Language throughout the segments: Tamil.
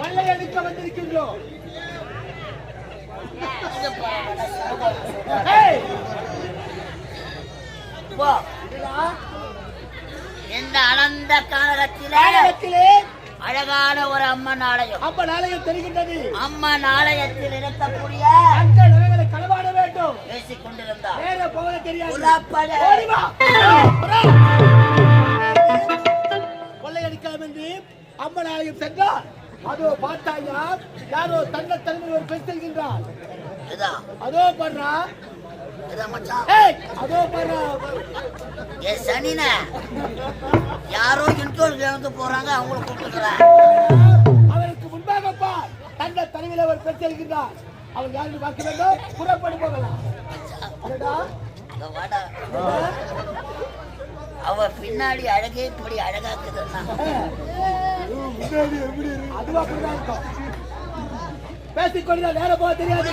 கொள்ளை எடுக்க வந்திருக்கின்றோம். அனந்த காலகத்திலே அழகான ஒரு அம்மன் ஆலயம். அம்மன் ஆலயம் தெரிகின்றது. அம்மன் ஆலயத்தில் நிறுத்தக்கூடிய அந்த வேண்டும். பேசிக் கொண்டிருந்தார் தெரியாது. அம்மன் ஆலயம் சென்றார். அதோ பார்த்தாயா யாரோ தன்ன தலைமையில் ஒரு பெண் செல்கின்றார் அதோ பண்றா அதோ பண்றா ஏ சனின யாரோ வந்து போறாங்க அவங்கள கூப்பிட்டுக்கிறேன். அவருக்கு முன்பாக பார் தன்ன தலைமையில் ஒரு பெண் செல்கின்றார் அவர் யாருன்னு பார்க்க வேண்டும்? போகலாம். அவ பின்னாடி அழகே இப்படி அழகாக்குதுன்னா. அதுவும் அப்படிதான் இருக்கும் பேசிக்கொண்டு நேரம் போக தெரியாது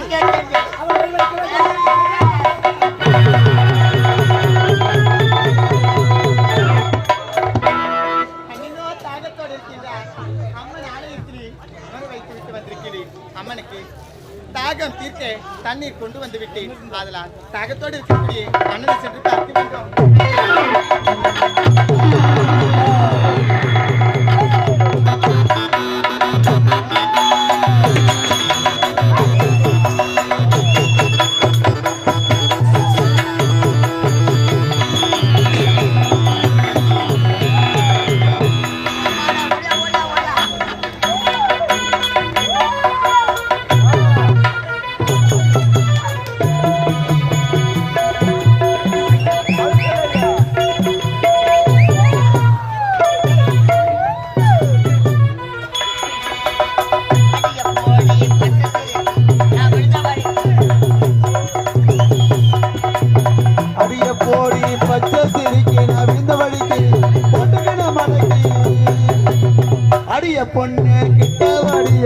தாகத்தோடு வைத்து விட்டு வந்திருக்கிறேன் அம்மனுக்கு தாகம் தீர்க்க தண்ணீர் கொண்டு வந்து விட்டேன் அதனால் தாகத்தோடு இருக்கக்கூடிய அண்ணனை சென்று பார்க்க வேண்டும்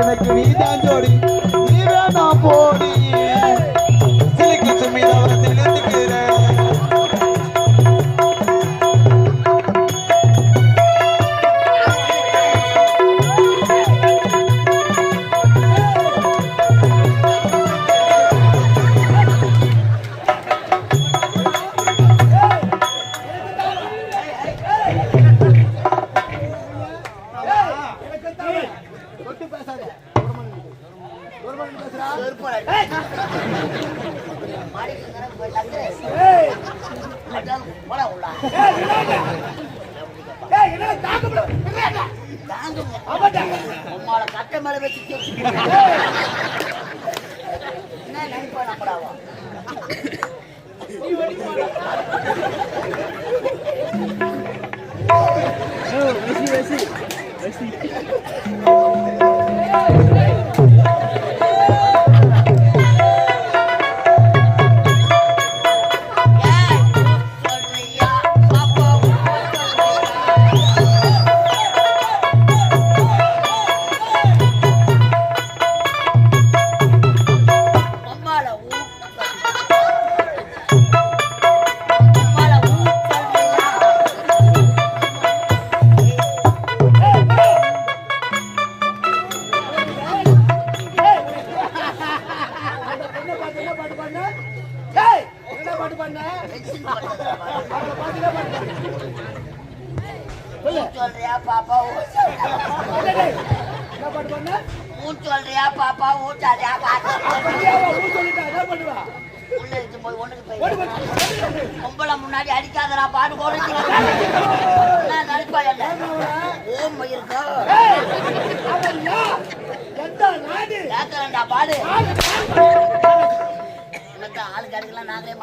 எனக்கு நீதான் ஜோடி உம்மால கட்டை மேல வச்சு தேய்ச்சு. என்ன நினைப்பா நம்மடாவா ஏய், போய் ஒண்ணுக்கு போய் பொம்பளை முன்னாடி அடிக்காதடா பாடு என்ன ஓம் இருக்கா? கேட்கறேன்டா பாடு. எனக்கு ஆள் கிடைக்கலாம் நாங்களே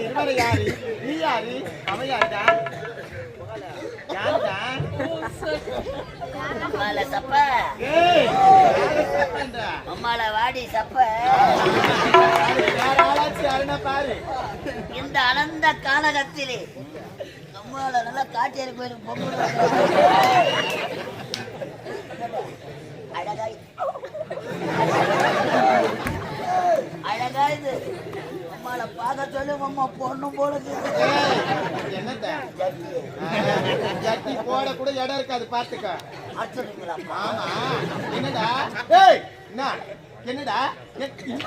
இருவரை யாரு நீ யாரு? அவன் யாருடா? அம்மால வாடி சப்ப. இந்த அனந்த காலகத்திலே அம்மால நல்லா காட்டேரி கோயிலுக்கு பொம்பளை அழகாய். அழகா இது. அம்மால பார்க்க சொல்லு அம்மா பொண்ணு. ஏய், என்னத்த? போட கூட இடம் இருக்காது பாத்துக்க அடிச்சிருக்கீங்களா ஆமா. என்னடா? ஏய்! என்ன? என்னடா? என்ன?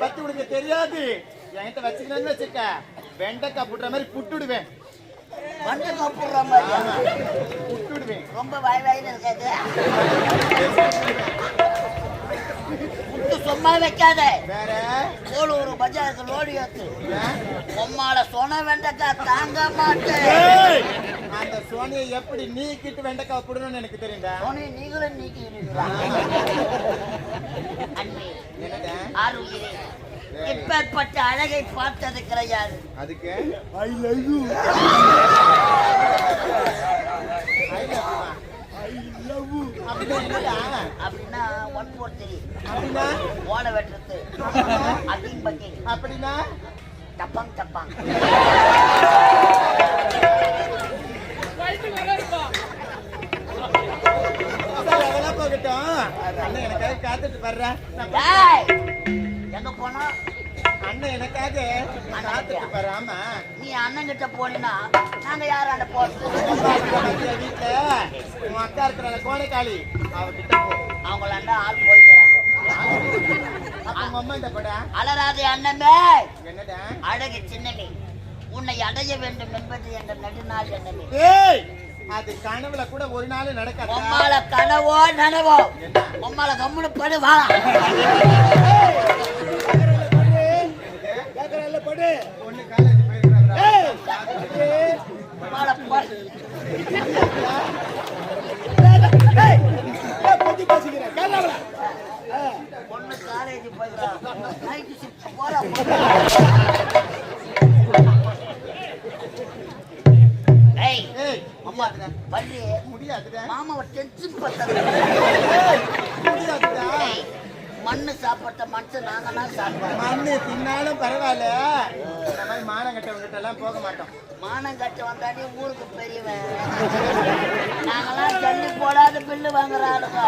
பத்தி உனக்கு தெரியாது. என்கிட்ட வச்சுக்கணும்னு வச்சுக்க. வெண்டைக்காய் புட்டுற மாதிரி புட்டுடுவேன். வந்து கப்புற மாதிரி ரொம்ப வாய் இருக்காது. முட்டு சும்மா வைக்காத. வேற? கோலூர் பஜாருக்கு லோடி ஏத்து. ஏன்? உம்மால சொன வெண்டைக்காய் தாங்க மாட்டேன்! அந்த சோனியை எப்படி நீக்கிட்டு வெண்டைக்காய் புடணும்னு எனக்கு தெரியும்டா சோனி நீங்களும் நீக்கிறீங்களா என்னடா ஆறுயிரே. இப்பேற்பட்ட அழகை பார்த்தது கிடையாது. அதுக்கு? I love you. அப்படின்னா ஒன் ஃபோர் த்ரீ அப்படின்னா? ஓட வெட்டுறது. அக்கிங் பக்கிங் அப்படின்னா? டப்பாங் டப்பாங். போகட்டும். அண்ணன் எனக்காக காத்துட்டு வர்ற நான் போய் டேய் எங்க போனா அண்ணன் எனக்காக காத்துட்டு வர்ற ஆமா நீ அண்ணன் கிட்ட போனா நாங்க யாராண்ட போறது? வீட்டுல உன் அக்கா இருக்கிற கோடைக்காளி அவகிட்ட அவங்களாண்ட ஆள் போய்க்கிறாங்க. அப்ப உங்க அம்மா இந்த படா அலராதே அண்ணமே என்னடா? அழகு சின்னமே. உன்னை அடைய வேண்டும் என்பது என்ற நெடுநாள் ஏய் அது கனவுல கூட ஒரு நாள் நடக்காது? உம்மால கனவோ நனவோ. உம்மால கம்முனு படு வா. கேக்குறல்ல படு காலேஜ் போயிருக்காங்க ஏய் பேசிக்கிறேன். பொண்ணு காலேஜ் போயிடா நைட்டு ஷிஃப்ட் போறா ஏய் ஏய் பள்ளி முடியாதுடா. மாமாவை டென்ஷன் பத்தல முடியாதுடா. மண்ணு சாப்பிட்ட மனுஷன் நாங்க தான் சாப்பிடுவோம். மண்ணு தின்னாலும் பரவாயில்ல. இந்த மாதிரி மானம் கட்டவங்கிட்ட எல்லாம் போக மாட்டோம். மானம் கட்ட வந்தாடி ஊருக்கு பெரியவன். நாங்கெல்லாம் ஜல்லி போடாத பில்லு வாங்குற ஆளுங்க.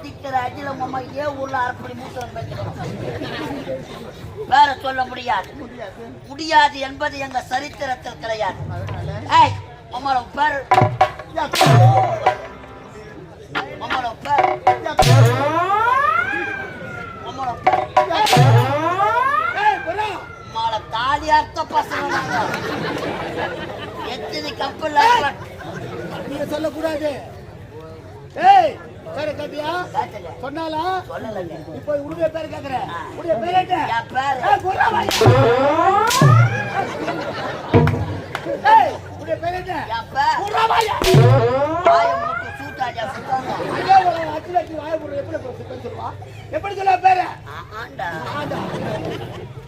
அடிக்கிற அடியில அம்மா ஏன் ஊர்ல அரைப்படி வைக்கிறோம் வேற சொல்ல முடியாது. முடியாது என்பது எங்க சரித்திரத்தில் கிடையாது. அதனால ஏய் அம்மாவோட பேர் மாமாவோட பேர் என் பேர் ஏய் தாலி அர்த்த பசங்க எத்தனை கப்பல் நீங்க சொல்லக்கூடாது. ஏய் பேரை கேட்டியா சொன்னாலா இப்போ உடைய பேர் கேக்குறேன் உடைய பேர் உடைய பேர் என்ன? எப்படி சொல்ல பேரு? ஆண்டா. ஆண்டா.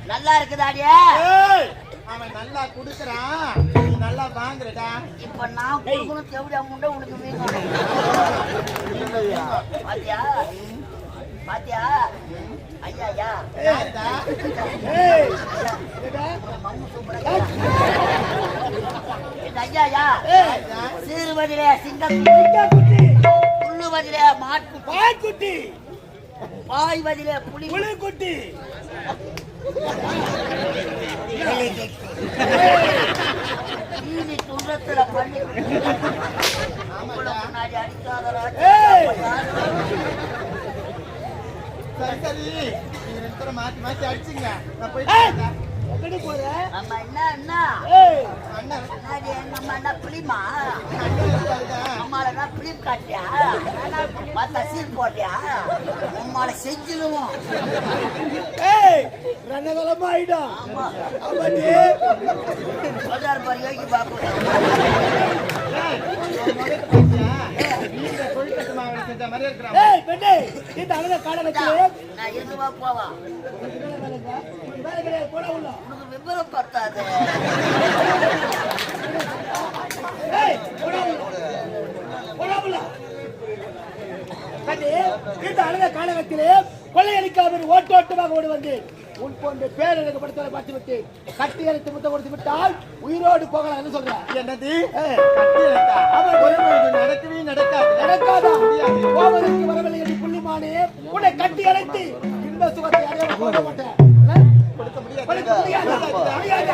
நல்லா இருக்குதாடியா அவன் நல்லா குடுக்குறான். நீ நல்லா வாங்குறடா. இப்ப நான் கொடுக்கணும் தேவையா முண்டை உனக்கு வீங்கணும் பாத்தியா? பாத்தியா? ஐயா ஐயா. மம்மு சூப்பரா ஐயா ஐயா. ஏய்! சீருவதிலே சிங்கம் புல்லுவதிலே மாட்டு பாய் குட்டி பாய்வதிலே புலி புலி சரி சரி. நீங்க ரெண்டு பேரும் மாத்தி மாத்தி அடிச்சுங்க. நான் போயிட்டு எங்கடி போற நம்ம என்ன என்னடி நம்ம அண்ணன் இருக்காருங்க. அம்மாலனா பிளிம் காட்டியா பார்த்தா சீல் போட்டியா உம்மால செஞ்சிருவோம் ஏய் ரணகலமா ஆயிடும் ஆமா ஆமாடி சொல்றாரு பாரு யோகி பாபு நீங்க கொழுக்கட்டை மாவுல செஞ்ச மாதிரி இருக்கிறாங்க ஏய் பெண்ணே இந்த அழக கால வச்சு நான் இருந்துவா போவா உனக்கு விவரம் பத்தாது இந்த அழக காலகத்திலே கொள்ளையடிக்காமல் ஓட்டோட்டமாக ஓடி வந்து உன் போன்ற பேரழகு படுத்தவரை பார்த்து விட்டு கட்டி அழைத்து முத்த கொடுத்து விட்டால் உயிரோடு போகலாம் என்ன என்னது நடக்கவே நடக்காது? நடக்காதா வரவில்லை என்று புள்ளிமானே உன்னை கட்டி அழைத்து இன்ப சுகத்தை அடைய போக மாட்டேன் முடியாது.